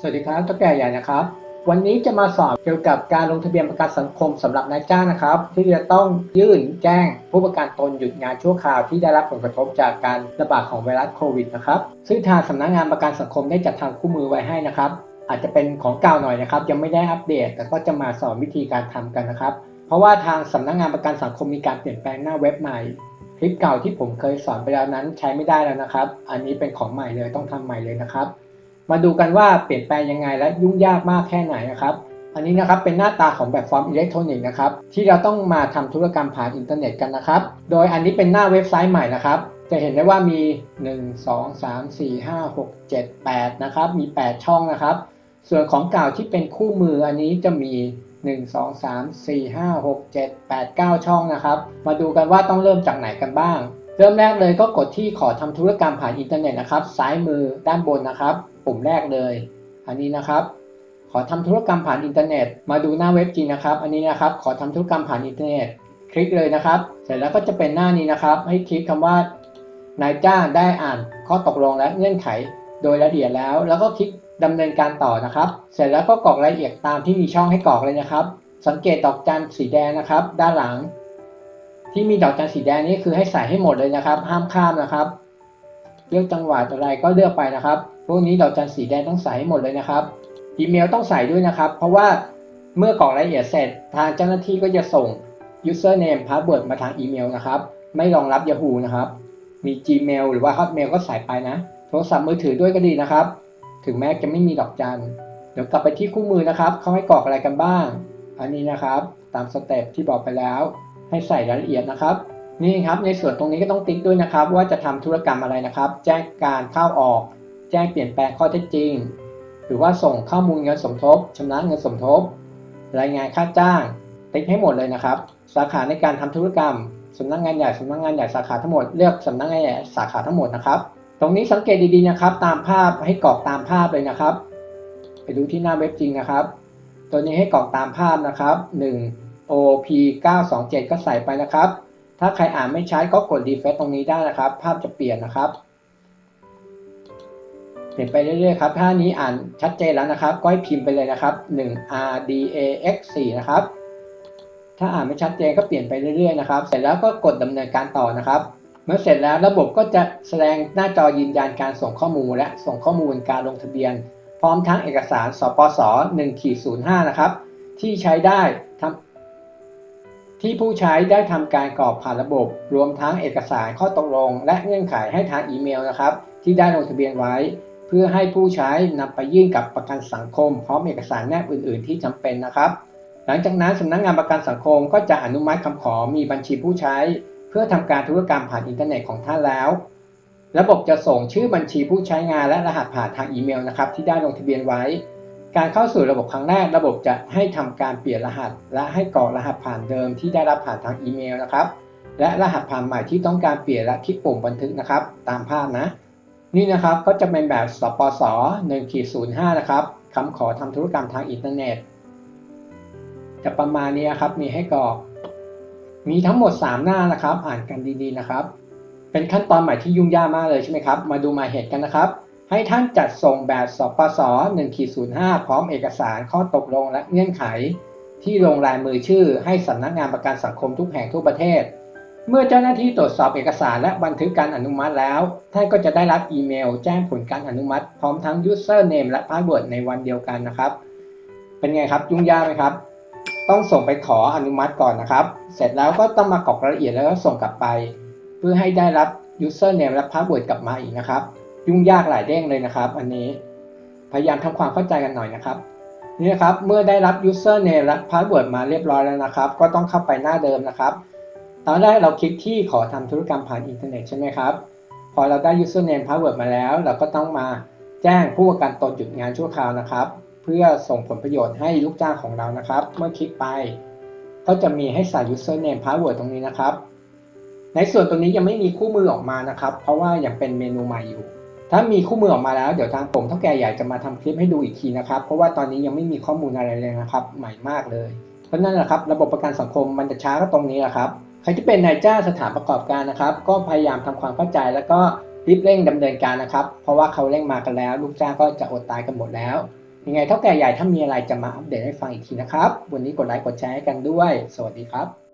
สวัสดีครับเจ้าแก่ใหญ่นะครับ วันนี้จะมาสอนเกี่ยวกับการลงทะเบียนประกันสังคมสำหรับนายจ้างนะครับ ที่จะต้องยื่นแจ้งผู้ประกันตนหยุดงานชั่วคราวที่ได้รับผลกระทบจากการระบาดของไวรัสโควิดนะครับ ซึ่งทางสำนักงานประกันสังคมได้จัดทำคู่มือไว้ให้นะครับ อาจจะเป็นของเก่าหน่อยนะครับ ยังไม่ได้อัปเดต แต่ก็จะมาสอนวิธีการทำกันนะครับ เพราะว่าทางสำนักงานประกันสังคมมีการเปลี่ยนแปลงหน้าเว็บใหม่คลิปเก่าที่ผมเคยสอนไปแล้วนั้นใช้ไม่ได้แล้วนะครับ อันนี้เป็นของใหม่เลยต้องทำใหม่เลยนะครับ มาดูกันว่าเปลี่ยนแปลงยังไงและยุ่งยากมากแค่ไหนนะครับ อันนี้นะครับเป็นหน้าตาของแบบฟอร์มอิเล็กทรอนิกส์นะครับที่เราต้องมาทำธุรกรรมผ่านอินเทอร์เน็ตกันนะครับ โดยอันนี้เป็นหน้าเว็บไซต์ใหม่นะครับจะเห็นได้ว่ามี 1 2 3 4 5 6 7 8นะครับมี 8 ช่องนะครับ ส่วนของเก่าที่เป็นคู่มืออันนี้จะมี 1 2 3 4 5 6 7 8 9 ช่องนะครับ มาดูกันว่าต้องเริ่มจากไหนกันบ้าง เริ่มแรกเลยก็กดที่ขอทำธุรกรรมผ่านอินเทอร์เน็ตนะครับ ซ้ายมือด้านบนนะครับ ปุ่มแรกเลย อันนี้นะครับ ขอทำธุรกรรมผ่านอินเทอร์เน็ต มาดูหน้าเว็บจริงนะครับ อันนี้นะครับ ขอทำธุรกรรมผ่านอินเทอร์เน็ต คลิกเลยนะครับ เสร็จแล้วก็จะเป็นหน้านี้นะครับ ให้คลิกคำว่านายจ้างได้อ่านข้อตกลงและเงื่อนไขโดยละเอียดแล้ว แล้วก็คลิกดำเนินการต่อนะครับ เสร็จแล้วก็กรอกรายละเอียดตามที่มีช่องให้กรอกเลยนะครับ สังเกตดอกจันสีแดงนะครับ ด้านหลัง ที่มีดอกจันสีแดงนี่คือให้ใส่ให้หมดเลยนะครับ ห้ามข้ามนะครับเลือกจังหวัดอะไรก็เลือกไปนะครับ พวกนี้ดอกจันสีแดงต้องใส่ให้หมดเลยนะครับอีเมลต้องใส่ด้วยนะครับ เพราะว่าเมื่อกรอกรายละเอียดเสร็จทางเจ้าหน้าที่ก็จะส่ง username password มาทางอีเมลนะครับ ไม่รองรับ Yahoo นะครับ มี Gmail หรือว่า Hotmail ก็ใส่ไปนะโทรศัพท์มือถือด้วยก็ดีนะครับ ถึงแม้จะไม่มีดอกจันเดี๋ยวกลับไปที่คู่มือนะครับเขาให้กรอกอะไรกันบ้าง อันนี้นะครับ ตามสเต็ปที่บอกไปแล้ว ให้ใส่รายละเอียดนะครับ นี่ครับในส่วนตรงนี้ก็ต้องติ๊กด้วยนะครับ ว่าจะทำธุรกรรมอะไรนะครับ แจ้งการเข้าออก แจ้งเปลี่ยนแปลงข้อเท็จจริง หรือว่าส่งข้อมูลเงินสมทบชำระเงินสมทบ รายงานค่าจ้าง ติ๊กให้หมดเลยนะครับ สาขาในการทำธุรกรรมสำนักงานใหญ่สำนักงานใหญ่สาขาทั้งหมดเลือกสำนักงานใหญ่สาขาทั้งหมดนะครับ ตรงนี้สังเกตดีๆนะครับ ตามภาพให้กรอกตามภาพเลยนะครับ ไปดูที่หน้าเว็บจริงนะครับ ตัวนี้ให้กรอกตามภาพนะครับ 1 OP 927 ก็ใส่ไปนะครับ ถ้าใครอ่านไม่ชัดก็กด refresh ตรงนี้ได้นะครับ ภาพจะเปลี่ยนนะครับ เปลี่ยนไปเรื่อยๆครับ ถ้านี้อ่านชัดเจนแล้วนะครับ ก็ให้พิมพ์ไปเลยนะครับ 1 RDAX 4นะครับ ถ้าอ่านไม่ชัดเจนก็เปลี่ยนไปเรื่อยๆนะครับ เสร็จแล้วก็กดดำเนินการต่อนะครับ เมื่อเสร็จแล้วระบบก็จะแสดงหน้าจอยืนยันการส่งข้อมูล และส่งข้อมูลการลงทะเบียน พร้อมทั้งเอกสารสปส1ขีด05นะครับ ที่ใช้ได้ทำ ที่ผู้ใช้ได้ทำการกรอกผ่านระบบ รวมทั้งเอกสารข้อตกลง และเงื่อนไขให้ทางอีเมลนะครับ ที่ได้ลงทะเบียนไว้ เพื่อให้ผู้ใช้นำไปยื่นกับประกันสังคม พร้อมเอกสารแนบอื่น ๆ ที่จำเป็นนะครับ หลังจากนั้นสำนักงานประกันสังคมก็จะอนุมัติคำขอมีบัญชีผู้ใช้ เพื่อทำการธุรกรรมผ่านอินเทอร์เน็ตของท่านแล้ว ระบบจะส่งชื่อบัญชีผู้ใช้งานและรหัสผ่านทางอีเมลนะครับที่ได้ลงทะเบียนไว้ การเข้าสู่ระบบครั้งแรกระบบจะให้ทำการเปลี่ยนรหัส และให้กรอกรหัสผ่านเดิมที่ได้รับผ่านทางอีเมลนะครับ และรหัสผ่านใหม่ที่ต้องการเปลี่ยนและคลิกปุ่มบันทึกนะครับ ตามภาพนะ นี่นะครับก็จะเป็นแบบสปส1ขีด05นะครับคำขอทำธุรกรรมทางอินเทอร์เน็ตจะประมาณนี้ครับมีให้กรอก มีทั้งหมด 3 หน้านะครับ อ่านกันดีๆนะครับ เป็นขั้นตอนใหม่ที่ยุ่งยากมากเลยใช่ไหมครับ มาดูหมายเหตุกันนะครับ ให้ท่านจัดส่งแบบสปส1ขีด05 พร้อมเอกสารข้อตกลงและเงื่อนไข ที่ลงลายมือชื่อให้สำนักงานประกันสังคมทุกแห่งทั่วประเทศ เมื่อเจ้าหน้าที่ตรวจสอบเอกสารและบันทึกการอนุมัติแล้ว ท่านก็จะได้รับอีเมลแจ้งผลการอนุมัติ พร้อมทั้ง username และ password ในวันเดียวกันนะครับ เป็นไงครับยุ่งยากไหมครับ ต้องส่งไปขออนุมัติก่อนนะครับ เสร็จแล้วก็ต้องมากรอกรายละเอียดแล้วก็ส่งกลับไป เพื่อให้ได้รับ username และ password กลับมาอีกนะครับ ยุ่งยากหลายเด้งเลยนะครับ อันนี้พยายามทำความเข้าใจกันหน่อยนะครับนี่นะครับเมื่อได้รับ username และ password มาเรียบร้อยแล้วนะครับ ก็ต้องเข้าไปหน้าเดิมนะครับ ตอนแรกเราคลิกที่ขอทำธุรกรรมผ่านอินเทอร์เน็ตใช่ไหมครับพอเราได้ username password มาแล้ว เราก็ต้องมาแจ้งผู้ประกันตนหยุดงานชั่วคราวนะครับ เพื่อส่งผลประโยชน์ให้ลูกจ้างของเรานะครับ เมื่อคลิกไป ก็จะมีให้ใส่ username password ตรงนี้นะครับ ในส่วนตรงนี้ยังไม่มีคู่มือออกมานะครับ เพราะว่ายังเป็นเมนูใหม่อยู่ ถ้ามีคู่มือออกมาแล้วเดี๋ยวทางผมเท่าแก่ใหญ่จะมาทำคลิปให้ดูอีกทีนะครับ เพราะว่าตอนนี้ยังไม่มีข้อมูลอะไรเลยนะครับ ใหม่มากเลย เพราะนั่นแหละครับ ระบบประกันสังคมมันจะช้าก็ตรงนี้แหละครับ ใครที่เป็นนายจ้างสถานประกอบการนะครับ ก็พยายามทำความเข้าใจแล้วก็รีบเร่งดำเนินการนะครับ เพราะว่าเขาเร่งมากันแล้ว ลูกจ้างก็จะอดตายกันหมดแล้ว ยังไงเท่าแก่ใหญ่ถ้ามีอะไรจะมาอัปเดตให้ฟังอีกทีนะครับ วันนี้กดไลค์กดแชร์ให้กันด้วย สวัสดีครับ